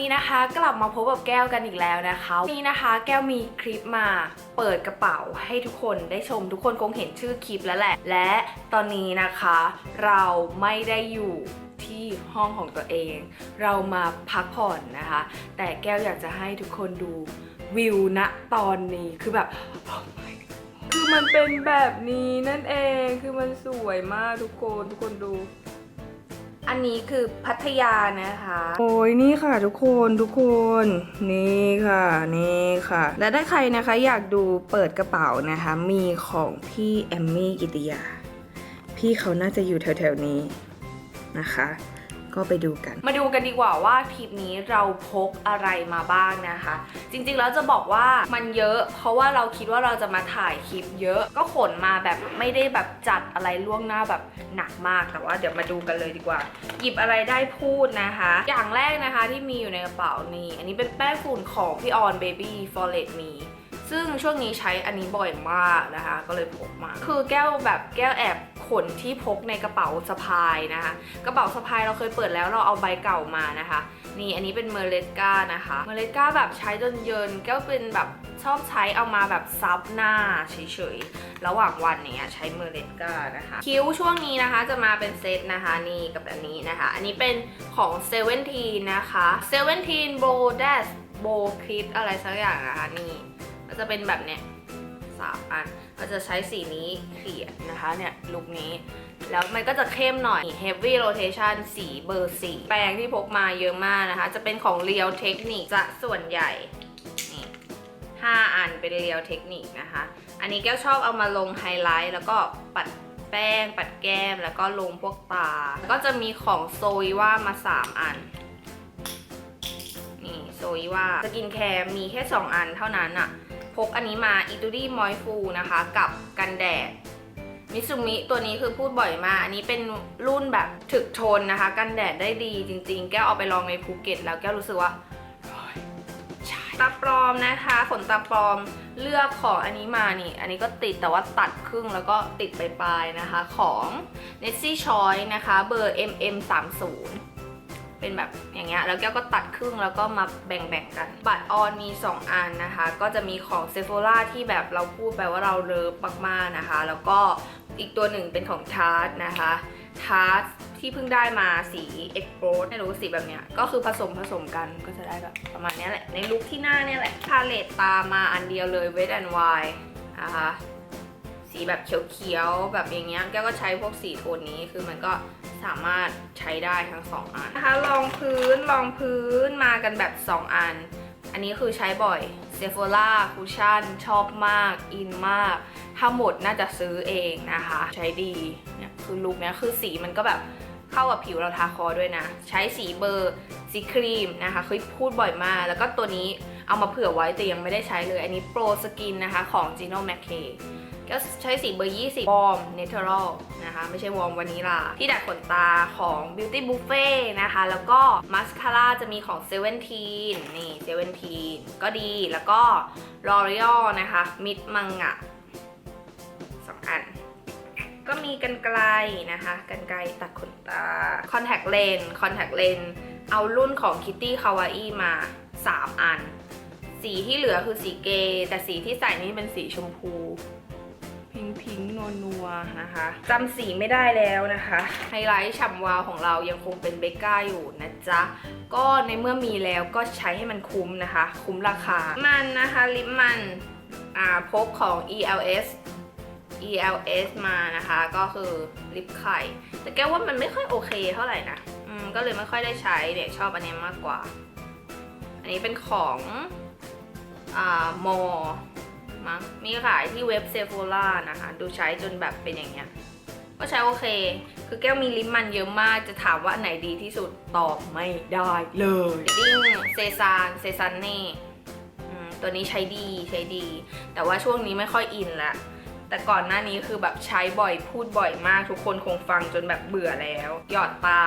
นี้นะคะกลับมาพบกับแก้วกันอีกแล้วนะคะนี้นะคะแก้วมีคลิปมาเปิดกระเป๋าให้ทุกคนได้ชมทุกคนคงเห็นชื่อคลิปแล้วแหละ และตอนนี้นะคะ เราไม่ได้อยู่ที่ห้องของตัวเอง เรามาพักผ่อนนะคะ แต่แก้วอยากจะให้ทุกคนดูวิวณตอนนี้คือแบบคือมันเป็นแบบนี้นั่นเองคือมันสวยมากทุกคนทุกคนดู อันนี้คือพัทยานะคะ โอ้ยนี่ค่ะทุกคนทุกคน นี่ค่ะ นี่ค่ะ และถ้าใครนะคะอยากดูเปิดกระเป๋านะคะ มีของพี่แอมมี่กิติยา พี่เขาน่าจะอยู่แถวๆนี้นะคะ ก็ไปดูกัน มาดูกันดีกว่าว่าทริปนี้เราพกอะไรมาบ้างนะคะ จริงๆแล้วจะบอกว่ามันเยอะ เพราะว่าเราคิดว่าเราจะมาถ่ายคลิปเยอะ ก็ขนมาแบบไม่ได้แบบจัดอะไรล่วงหน้าแบบหนักมากแต่ว่าเดี๋ยวมาดูกันเลยดีกว่า หยิบอะไรได้พูดนะคะ อย่างแรกนะคะที่มีอยู่ในกระเป๋านี่ อันนี้เป็นแป้งฝุ่นของพี่ออนเบบี้ฟอร์เรสมีซึ่งช่วงนี้ใช้อันนี้บ่อยมากนะคะ ก็เลยพกมา คือแก้วแบบแก้วแอบ ขนที่พกในกระเป๋าสะพายนะคะ กระเป๋าสะพายเราเคยเปิดแล้วเราเอาใบเก่ามานะคะ นี่อันนี้เป็นเมเลสกานะคะ เมเลสกาแบบใช้จนเยินก้วเป็นแบบชอบใช้เอามาแบบซับหน้าเฉยๆ ระหว่างวันเนี้ยใช้เมเลสกานะคะ คิ้วช่วงนี้นะคะจะมาเป็นเซตนะคะนี่กับอันนี้นะคะ อันนี้เป็นของเซเว่นทีนะคะเซเว่นทีนโบเดสโบคลิปอะไรสักอย่างนะคะนี่ก็จะเป็นแบบเนี้ย สามอันเราจะใช้สีนี้เขียนนะคะเนี่ยลุคนี้ แล้วมันก็จะเข้มหน่อย heavy rotation สีเบอร์สีแปรงที่พกมาเยอะมากนะคะ จะเป็นของ Real Technique จะส่วนใหญ่นี่5อันเป็น Real Technique นะคะ อันนี้แก้วชอบเอามาลงไฮไลท์แล้วก็ปัดแป้ง ปัดแก้มแล้วก็ลงพวกตา ก็จะมีของโซยว่ามา 3 อัน นี่โซยว่าสกินแคร์มีแค่ 2 อันเท่านั้นอะ พกอันนี้มาอิตูดี้มอยฟูนะคะ กับกันแดดมิซูมิตัวนี้คือพูดบ่อยมาก อันนี้เป็นรุ่นแบบถึกทนนะคะ กันแดดได้ดีจริง ๆ แก้วเอาไปลองในภูเก็ต แล้วแก้วรู้สึกว่าเฮ้ยตาปลอมนะคะขนตาปลอมเลือกของอันนี้มานี่ อันนี้ก็ติดแต่ว่าตัดครึ่งแล้วก็ติดปลายๆนะคะของ n e s s y Choice นะคะ เบอร์ MM30 เป็นแบบอย่างเงี้ยแล้วแก้วก็ตัดครึ่งแล้วก็มาแบ่งๆกัน บัตรออนมี 2 อันนะคะ ก็จะมีของเซ p h ล่าที่แบบเราพูดไปว่าเราเลิฟมากๆนะคะ แล้วก็อีกตัวหนึ่งเป็นของทาร์ตนะคะทาร์ตที่เพิ่งได้มาสีเอ็กโ e ไม่รู้สีแบบเนี้ยก็คือผสมผสมกันก็จะได้แบบประมาณเนี้ยแหละ ในลุคที่หน้าเนี่ยแหละพาเลตตามมาอันเดียวเลยเวทแอนด์ไวนะคะ สีแบบเขียวๆแบบอย่างเงี้ยแก้วก็ใช้พวกสีโทนนี้คือมันก็สามารถใช้ได้ทั้งสองอันนะคะรองพื้นรองพื้นมากันแบบ 2 อัน อันนี้คือใช้บ่อยเซ p h ล่าคูชั่นชอบมาก อินมาก ถ้าหมดน่าจะซื้อเองนะคะ ใช้ดีเนี่ยคือลุคเนี้ยคือสีมันก็แบบเข้ากับผิวเราทาคอด้วยนะ ใช้สีเบอร์สีครีมนะคะเคยพูดบ่อยมาก แล้วก็ตัวนี้เอามาเผื่อไว้แต่ยังไม่ได้ใช้เลย อันนี้โปรสกินนะคะของ Gino m a c k a y ก็ใช้สีเบอร์ 20วอร์มเนเธอรัลนะคะ ไม่ใช่วอร์มวานิลา ที่ดัดขนตาของ Beauty Buffet นะคะ แล้วก็มัสคาร่าจะมีของ Seventeen นี่ Seventeen ก็ดีแล้วก็ L'Oreal นะคะ Mid Manga สองอันก็มีกันไกลนะคะกันไกลตัดขนตา Contact Lens Contact Lens เอารุ่นของ Kitty Kawaii มา 3 อัน สีที่เหลือคือสีเกย์แต่สีที่ใส่นี่เป็นสีชมพู พิงพิงนัวนัวนะคะจำสีไม่ได้แล้วนะคะ ไฮไลท์ฉ่ำวาวของเรายังคงเป็นเบก้าอยู่นะจ๊ะ ก็ในเมื่อมีแล้วก็ใช้ให้มันคุ้มนะคะ คุ้มราคา มันนะคะลิปมันอ่าพกของ ELS ELS มานะคะ ก็คือลิปไข่ แต่แก้วว่ามันไม่ค่อยโอเคเท่าไหร่นะอืมก็เลยไม่ค่อยได้ใช้เนี่ยชอบอันนี้มากกว่า อันนี้เป็นของอ่ามอ มั้งมีขายที่เว็บเซฟ h ล่านะคะ ดูใช้จนแบบเป็นอย่างเงี้ย ก็ใช้โอเค คือแก้วมีลิปมันเยอะมาก จะถามว่าอันไหนดีที่สุดตอบไม่ได้เลยดิ้งเซซานเซซันเน่อืมตัวนี้ใช้ดีใช้ดี แต่ว่าช่วงนี้ไม่ค่อยอินละแต่ก่อนหน้านี้คือแบบใช้บ่อยพูดบ่อยมาก ทุกคนคงฟังจนแบบเบื่อแล้ว หยอดตา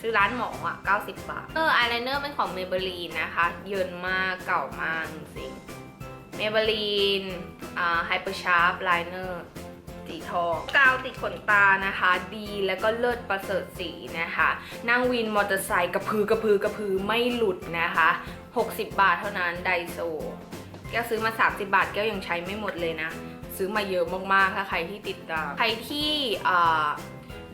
ซื้อร้านหมออะ 90 บาท เออ อายไลเนอร์เป็นของ Maybelline นะคะ เยินมาก เก่ามากจริง Maybelline อ่า Hyper Sharp Liner จสีทองกาวติดขนตานะคะ ดีแล้วก็เลิศประเสริฐสีนะคะ นั่งวินมอเตอร์ไซค์กระพือกระพือกระพือไม่หลุดนะคะ 60 บาทเท่านั้นไดโซแก้วซื้อมา 30 บาทแก้วยังใช้ไม่หมดเลยนะ ซื้อมาเยอะมากๆถ้าใครที่ติดตามใครที่อ่า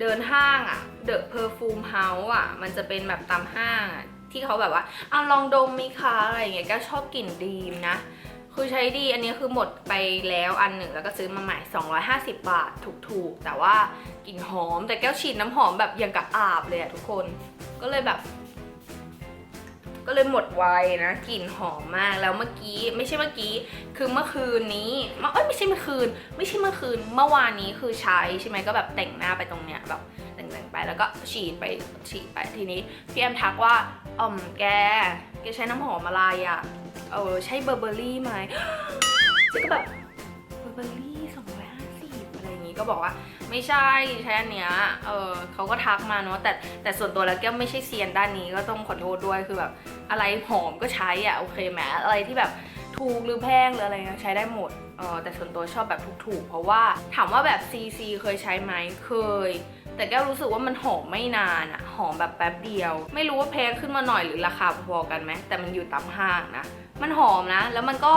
เดินห้างอะเดอะเพอร์ฟูมเฮาส์อะมันจะเป็นแบบตามห้างอะที่เขาแบบว่าเอาลองดมมีคะอะไรอย่างเงี้ยแก้วชอบกลิ่นดีมนะ คือใช้ดีอันนี้คือหมดไปแล้วอันหนึ่งแล้วก็ซื้อมาใหม่ 250 บาทถูกๆ แต่ว่ากลิ่นหอมแต่แก้วฉีดน้ำหอมแบบอย่างกับอาบเลยอะทุกคน ก็เลยแบบ ก็เลยหมดไวนะกลิ่นหอมมากแล้วเมื่อกี้ไม่ใช่เมื่อกี้ คือเมื่อคืนนี้เอเอ้ยไม่ใช่เมื่อคืน ไม่ใช่เมื่อคืนเมื่อวานนี้คือใช้ใช่ไหมก็แบบแต่งหน้าไปตรงเนี้ยแบบแต่งๆไปแล้วก็ฉีดไปฉีดไปทีนี้พี่แอมทักว่าอ่อมแกแกใช้น้ำหอมอะไรอะเออใช่เบอร์เบอรี่ไหมเจ๊ก็แบบเบอร์เบอรี่สองร้อยห้าสิบอะไรอย่างงี้ก็บอกว่าไม่ใช่ใช้อันเนี้ยเออเขาก็ทักมาเนาะแต่แต่ส่วนตัวแล้วแก้วไม่ใช่เซียนด้านนี้ก็ต้องขอโทษด้วยคือแบบ อะไรหอมก็ใช้อะโอเคไหมอะไรที่แบบถูกหรือแพงหรืออะไรเงี้ยใช้ได้หมดเออแต่ส่วนตัวชอบแบบถูกๆ เพราะว่าถามว่าแบบ CC เคยใช้ไหมเคย แต่แก้วรู้สึกว่ามันหอมไม่นานอะหอมแบบแป๊บเดียว ไม่รู้ว่าแพงขึ้นมาหน่อยหรือราคาพอๆกันไหมแต่มันอยู่ตามห้างนะมันหอมนะ แล้วมันก็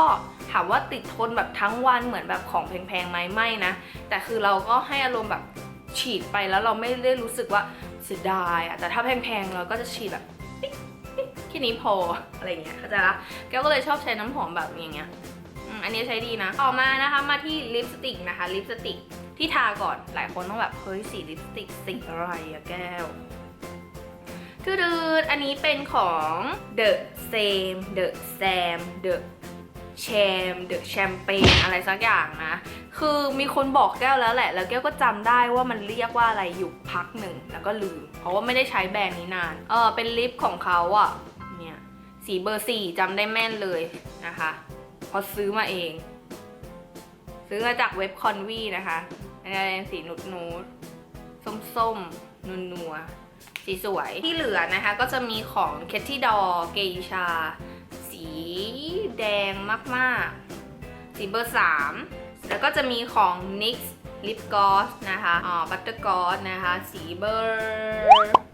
ถามว่าติดทนแบบทั้งวันเหมือนแบบของแพงๆไหมไม่นะ แต่คือเราก็ให้อารมณ์แบบฉีดไปแล้วเราไม่ได้รู้สึกว่าเสียดายอะแต่ถ้าแพงๆเราก็จะฉีดแบบ แค่นี้พออะไรเงี้ยเข้าใจละแก้วก็เลยชอบใช้น้ำหอมแบบอย่างเงี้ยอันนี้ใช้ดีนะ ต่อมานะคะมาที่ลิปสติกนะคะลิปสติกที่ทาก่อนหลายคนต้องแบบเฮ้ยสีลิปสติกสีอะไรอะแก้วคือดืดอันนี้เป็นของ The Same The Sam The Cham The Champagne อะไรสักอย่างนะ คือมีคนบอกแก้วแล้วแหละ แล้วแก้วก็จำได้ว่ามันเรียกว่าอะไรอยู่พักหนึ่ง แล้วก็ลืม เพราะว่าไม่ได้ใช้แบรนด์นี้นาน เออเป็นลิปของเขาอะ สีเบอร์สี่จำได้แม่นเลยนะคะเพอซื้อมาเอง ซื้อมาจากเว็บคอนวีนะคะอะไรสีนุดนูดส้มส้มนัวนัวสีสวยที่เหลือนะคะก็จะมีของเคทที่ดอเกชา สีแดงมากๆ สีเบอร์ 3 แล้วก็จะมีของ NYX Lip Gloss นะคะอ๋อ Butter Gloss นะคะ สีเบอร์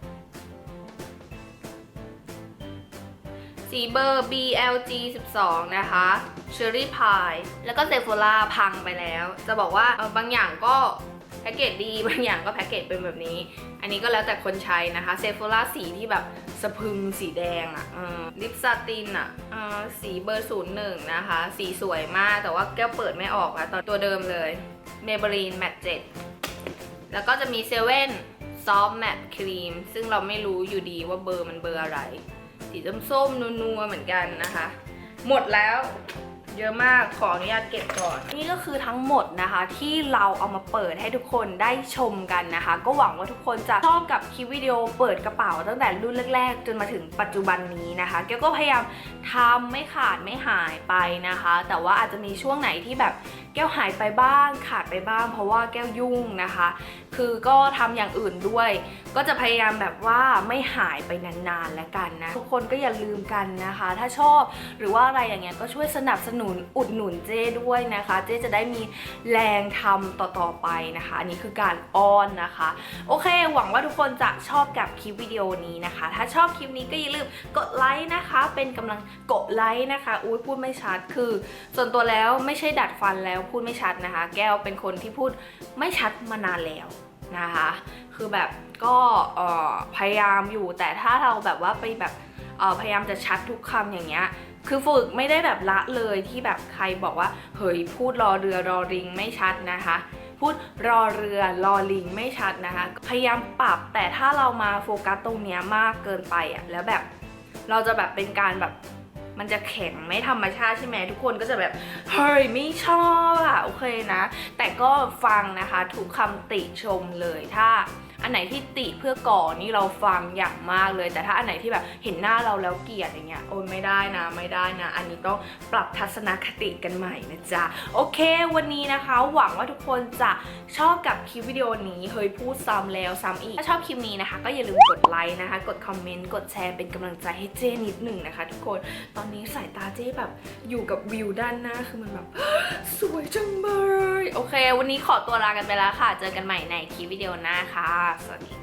สีเบอร์ BLG 12 นะคะ Cherry Pie แล้วก็ Sephora พังไปแล้ว จะบอกว่าบางอย่างก็แพ็กเกจดี บางอย่างก็แพ็กเกจเป็นแบบนี้ อันนี้ก็แล้วแต่คนใช้นะคะ Sephora สีที่แบบสะพรึงสีแดงอะ่ะลิปซาตินอะสีเบอร์ 01 นะคะ สีสวยมากแต่ว่าแก้วเปิดไม่ออกอะตอนตัวเดิมเลย Maybelline Matte 7แล้วก็จะมีเซเว่นซอฟต์แมตต์ครีมซึ่งเราไม่รู้อยู่ดีว่าเบอร์มันเบอร์อะไร สีส้มๆนัวๆเหมือนกันนะคะ หมดแล้ว เยอะมากขออนุญาตเก็บก่อน นี่ก็คือทั้งหมดนะคะที่เราเอามาเปิดให้ทุกคนได้ชมกันนะคะ ก็หวังว่าทุกคนจะชอบกับคลิปวิดีโอเปิดกระเป๋าตั้งแต่รุ่นแรก ๆ จนมาถึงปัจจุบันนี้นะคะแกวก็พยายามทำไม่ขาดไม่หายไปนะคะ แต่ว่าอาจจะมีช่วงไหนที่แบบแก้วหายไปบ้างขาดไปบ้าง เพราะว่าแก้วยุ่งนะคะ คือก็ทำอย่างอื่นด้วย ก็จะพยายามแบบว่าไม่หายไปนานๆแล้วกันนะทุกคนก็อย่าลืมกันนะคะ ถ้าชอบหรือว่าอะไรอย่างเงี้ยก็ช่วยสนับสนุนอุดหนุนเจ้ด้วยนะคะ เจ้จะได้มีแรงทำต่อๆไปนะคะ อันนี้คือการอ้อนนะคะ โอเค หวังว่าทุกคนจะชอบกับคลิปวิดีโอนี้นะคะ ถ้าชอบคลิปนี้ก็อย่าลืมกดไลค์นะคะ เป็นกำลังกดไลค์นะคะอุ้ยพูดไม่ชัดคือ ส่วนตัวแล้วไม่ใช่ดัดฟันแล้วพูดไม่ชัดนะคะ แก้วเป็นคนที่พูดไม่ชัดมานานแล้วนะคะ คือแบบก็พยายามอยู่แต่ถ้าเราแบบว่าไปแบบพยายามจะชัดทุกคำอย่างเงี้ย คือฝึกไม่ได้แบบละเลยที่แบบใครบอกว่าเฮ้ยพูดรอเรือรอริงไม่ชัดนะคะ พูดรอเรือรอลิงไม่ชัดนะคะ พยายามปรับแต่ถ้าเรามาโฟกัสตรงเนี้ยมากเกินไปอะแล้วแบบเราจะแบบเป็นการแบบมันจะแข็งไม่ธรรมชาติใช่ไหมทุกคนก็จะแบบเฮ้ยไม่ชอบอะโอเคนะ แต่ก็ฟังนะคะทุกคำติชมเลยถ้า อันไหนที่ติเพื่อก่อนี่เราฟังอย่างมากเลย แต่ถ้าอันไหนที่แบบเห็นหน้าเราแล้วเกลียดอย่างเงี้ยโอ้ยไม่ได้นะไม่ได้นะ อันนี้ต้องปรับทัศนคติกันใหม่นะจ๊ะโอเค วันนี้นะคะ หวังว่าทุกคนจะชอบกับคลิปวิดีโอนี้เฮ้ยพูดซ้ำแล้วซ้ำอีกถ้าชอบคลิปนี้นะคะ ก็อย่าลืมกดไลค์นะคะ กดคอมเมนต์กดแชร์เป็นกำลังใจให้เจ้นิดหนึ่งนะคะ ทุกคนตอนนี้สายตาเจ้แบบอยู่กับวิวด้านหน้าคือมันแบบสวยจังเลย โอเค วันนี้ขอตัวลากันไปแล้วค่ะ เจอกันใหม่ในคลิปวิดีโอหน้าค่ะ สวัสดี